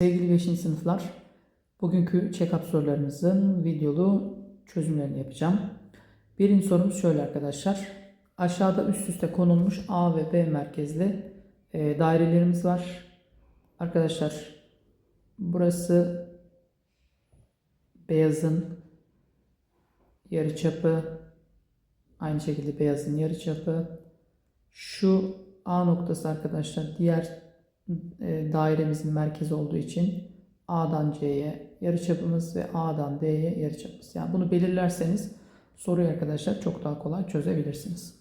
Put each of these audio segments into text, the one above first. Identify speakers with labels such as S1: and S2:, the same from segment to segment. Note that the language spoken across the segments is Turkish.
S1: Sevgili 5. sınıflar, bugünkü check-up sorularımızın videolu çözümlerini yapacağım. Birinci sorumuz şöyle arkadaşlar. Aşağıda üst üste konulmuş A ve B merkezli e, dairelerimiz var. Arkadaşlar burası beyazın yarıçapı, aynı şekilde beyazın yarıçapı. Şu A noktası arkadaşlar diğer e, dairemizin merkezi olduğu için A'dan C'ye yarıçapımız ve A'dan D'ye yarıçapımız. Yani bunu belirlerseniz soruyu arkadaşlar çok daha kolay çözebilirsiniz.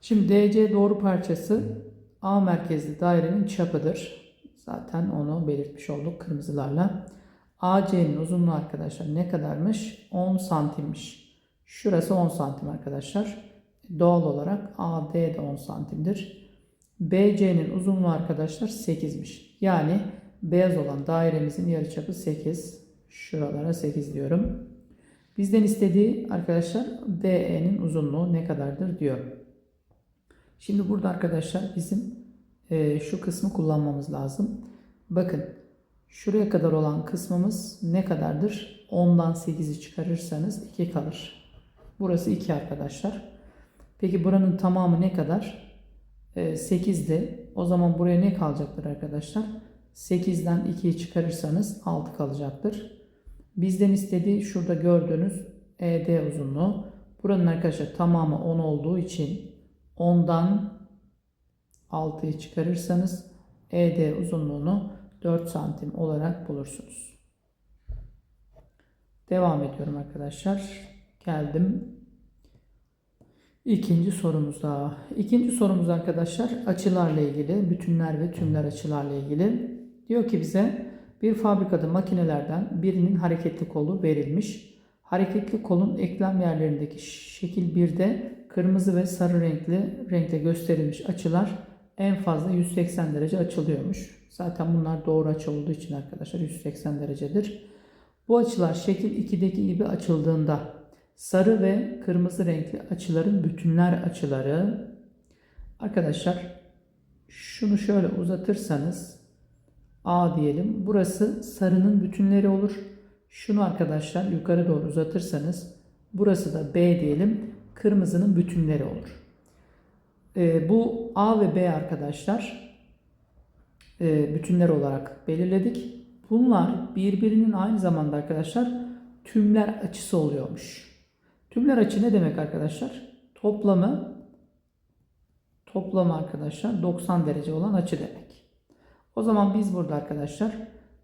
S1: Şimdi DC doğru parçası A merkezli dairenin çapıdır. Zaten onu belirtmiş olduk kırmızılarla. AC'nin uzunluğu arkadaşlar ne kadarmış? 10 santimmiş. Şurası 10 santim arkadaşlar. Doğal olarak AD de 10 santimdir. BC'nin uzunluğu arkadaşlar 8'miş. Yani beyaz olan dairemizin yarıçapı 8. Şuralara 8 diyorum. Bizden istediği arkadaşlar DE'nin uzunluğu ne kadardır diyor. Şimdi burada arkadaşlar bizim e, şu kısmı kullanmamız lazım. Bakın şuraya kadar olan kısmımız ne kadardır? 10'dan 8'i çıkarırsanız 2 kalır. Burası 2 arkadaşlar. Peki buranın tamamı ne kadar? 8'di. O zaman buraya ne kalacaktır arkadaşlar? 8'den 2'yi çıkarırsanız 6 kalacaktır. Bizden istediği şurada gördüğünüz ED uzunluğu. Buranın arkadaşlar tamamı 10 olduğu için 10'dan 6'yı çıkarırsanız ED uzunluğunu 4 santim olarak bulursunuz. Devam ediyorum arkadaşlar. Geldim İkinci sorumuz daha. İkinci sorumuz arkadaşlar açılarla ilgili, bütünler ve tümler açılarla ilgili. Diyor ki bize bir fabrikada makinelerden birinin hareketli kolu verilmiş. Hareketli kolun eklem yerlerindeki şekil 1'de kırmızı ve sarı renkli renkte gösterilmiş açılar en fazla 180 derece açılıyormuş. Zaten bunlar doğru açı olduğu için arkadaşlar 180 derecedir. Bu açılar şekil 2'deki gibi açıldığında sarı ve kırmızı renkli açıların bütünler açıları. Arkadaşlar şunu şöyle uzatırsanız A diyelim. Burası sarının bütünleri olur. Şunu arkadaşlar yukarı doğru uzatırsanız burası da B diyelim. Kırmızının bütünleri olur. E, bu A ve B arkadaşlar e, bütünler olarak belirledik. Bunlar birbirinin aynı zamanda arkadaşlar tümler açısı oluyormuş. Tümler açı ne demek arkadaşlar? Toplamı toplamı arkadaşlar 90 derece olan açı demek. O zaman biz burada arkadaşlar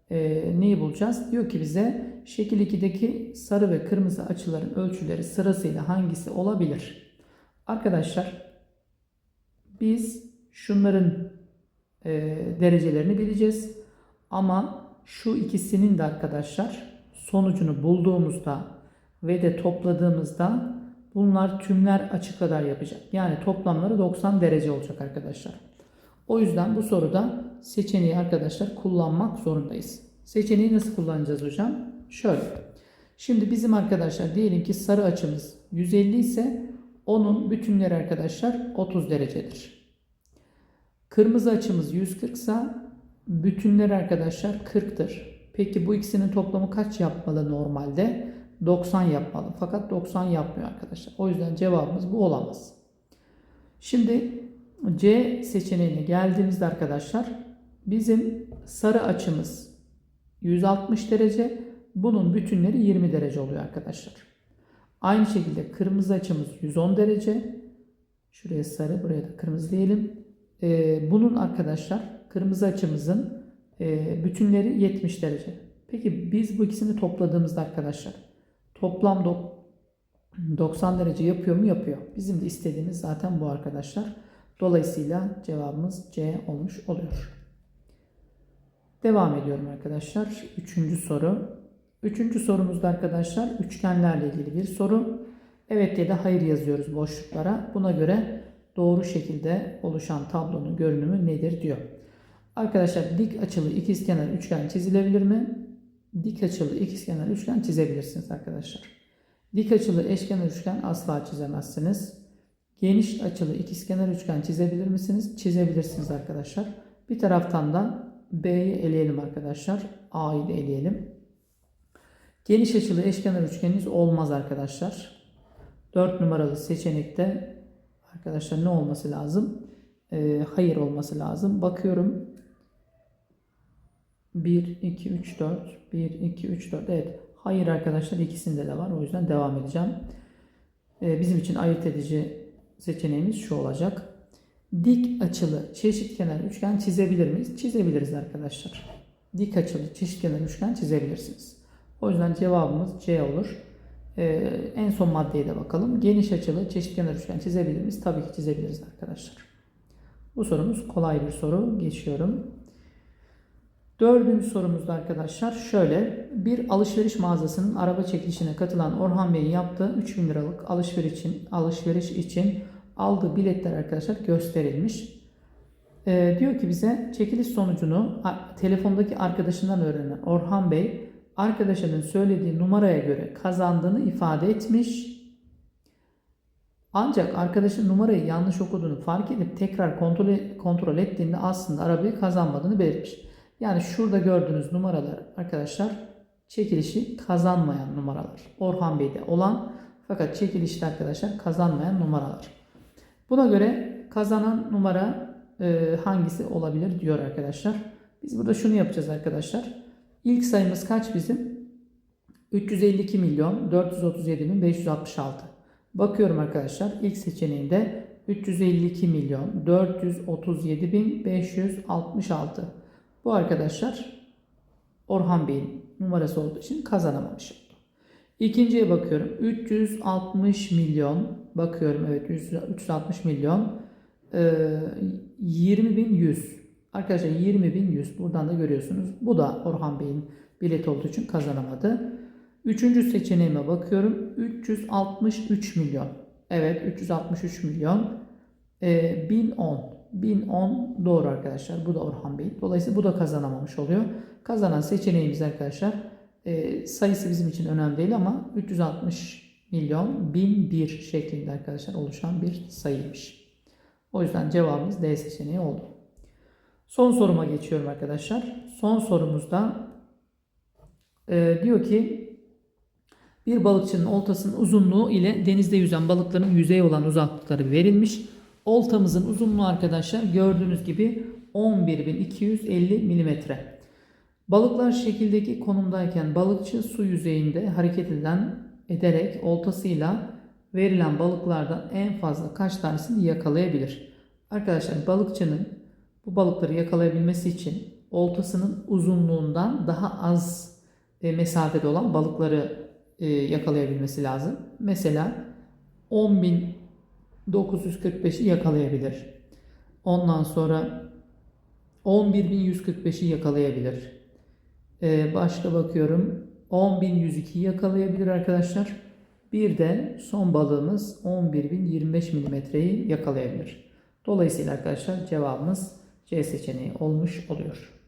S1: e, neyi bulacağız? Diyor ki bize şekil 2'deki sarı ve kırmızı açıların ölçüleri sırasıyla hangisi olabilir? Arkadaşlar biz şunların e, derecelerini bileceğiz. Ama şu ikisinin de arkadaşlar sonucunu bulduğumuzda ve de topladığımızda bunlar tümler açı kadar yapacak. Yani toplamları 90 derece olacak arkadaşlar. O yüzden bu soruda seçeneği arkadaşlar kullanmak zorundayız. Seçeneği nasıl kullanacağız hocam? Şöyle. Şimdi bizim arkadaşlar diyelim ki sarı açımız 150 ise onun bütünleri arkadaşlar 30 derecedir. Kırmızı açımız 140 ise bütünleri arkadaşlar 40'tır. Peki bu ikisinin toplamı kaç yapmalı normalde? 90 yapmalı. Fakat 90 yapmıyor arkadaşlar. O yüzden cevabımız bu olamaz. Şimdi C seçeneğine geldiğimizde arkadaşlar bizim sarı açımız 160 derece. Bunun bütünleri 20 derece oluyor arkadaşlar. Aynı şekilde kırmızı açımız 110 derece. Şuraya sarı, buraya da kırmızı diyelim. Ee, bunun arkadaşlar kırmızı açımızın e, bütünleri 70 derece. Peki biz bu ikisini topladığımızda arkadaşlar Toplam 90 derece yapıyor mu? Yapıyor. Bizim de istediğimiz zaten bu arkadaşlar. Dolayısıyla cevabımız C olmuş oluyor. Devam ediyorum arkadaşlar. Üçüncü soru. Üçüncü sorumuzda arkadaşlar üçgenlerle ilgili bir soru. Evet ya da hayır yazıyoruz boşluklara. Buna göre doğru şekilde oluşan tablonun görünümü nedir diyor. Arkadaşlar dik açılı ikizkenar üçgen çizilebilir mi? Dik açılı ikizkenar üçgen çizebilirsiniz arkadaşlar. Dik açılı eşkenar üçgen asla çizemezsiniz. Geniş açılı ikizkenar üçgen çizebilir misiniz? Çizebilirsiniz arkadaşlar. Bir taraftan da B'yi eleyelim arkadaşlar. A'yı da eleyelim. Geniş açılı eşkenar üçgeniniz olmaz arkadaşlar. 4 numaralı seçenekte arkadaşlar ne olması lazım? Ee, hayır olması lazım. Bakıyorum. 1, 2, 3, 4. 1, 2, 3, 4. Evet. Hayır arkadaşlar ikisinde de var. O yüzden devam edeceğim. Ee, bizim için ayırt edici seçeneğimiz şu olacak. Dik açılı çeşitkenar üçgen çizebilir miyiz? Çizebiliriz arkadaşlar. Dik açılı çeşitkenar üçgen çizebilirsiniz. O yüzden cevabımız C olur. Ee, en son maddeye de bakalım. Geniş açılı çeşitkenar üçgen çizebilir miyiz? Tabii ki çizebiliriz arkadaşlar. Bu sorumuz kolay bir soru. Geçiyorum. Dördüncü sorumuzda arkadaşlar şöyle. Bir alışveriş mağazasının araba çekilişine katılan Orhan Bey'in yaptığı 3000 liralık alışveriş için, alışveriş için aldığı biletler arkadaşlar gösterilmiş. Ee, diyor ki bize çekiliş sonucunu telefondaki arkadaşından öğrenen Orhan Bey arkadaşının söylediği numaraya göre kazandığını ifade etmiş. Ancak arkadaşın numarayı yanlış okuduğunu fark edip tekrar kontrol, kontrol ettiğinde aslında arabayı kazanmadığını belirtmiş. Yani şurada gördüğünüz numaralar arkadaşlar çekilişi kazanmayan numaralar. Orhan Bey'de olan fakat çekilişte arkadaşlar kazanmayan numaralar. Buna göre kazanan numara e, hangisi olabilir diyor arkadaşlar. Biz burada şunu yapacağız arkadaşlar. İlk sayımız kaç bizim? 352 milyon 437 bin 566. Bakıyorum arkadaşlar ilk seçeneğinde 352 milyon 437 bin 566. Bu arkadaşlar Orhan Bey'in numarası olduğu için kazanamamış oldu. İkinciye bakıyorum. 360 milyon bakıyorum evet 100 360 milyon ee, 20 bin 100 arkadaşlar 20 bin 100 buradan da görüyorsunuz. Bu da Orhan Bey'in bileti olduğu için kazanamadı. Üçüncü seçeneğime bakıyorum. 363 milyon. Evet 363 milyon. Ee, 1010. 1010 doğru arkadaşlar. Bu da Orhan Bey. Dolayısıyla bu da kazanamamış oluyor. Kazanan seçeneğimiz arkadaşlar e, sayısı bizim için önemli değil ama 360 milyon 1001 şeklinde arkadaşlar oluşan bir sayıymış. O yüzden cevabımız D seçeneği oldu. Son soruma geçiyorum arkadaşlar. Son sorumuzda e, diyor ki bir balıkçının oltasının uzunluğu ile denizde yüzen balıkların yüzeye olan uzaklıkları verilmiş. Oltamızın uzunluğu arkadaşlar gördüğünüz gibi 11.250 milimetre. Balıklar şekildeki konumdayken balıkçı su yüzeyinde hareket eden ederek oltasıyla verilen balıklardan en fazla kaç tanesini yakalayabilir? Arkadaşlar balıkçının bu balıkları yakalayabilmesi için oltasının uzunluğundan daha az e, mesafede olan balıkları e, yakalayabilmesi lazım. Mesela 10.945'i yakalayabilir. Ondan sonra 11.145'i yakalayabilir. Ee, başka bakıyorum. 10.102'yi yakalayabilir arkadaşlar. Bir de son balığımız 11.025 milimetreyi yakalayabilir. Dolayısıyla arkadaşlar cevabımız C seçeneği olmuş oluyor.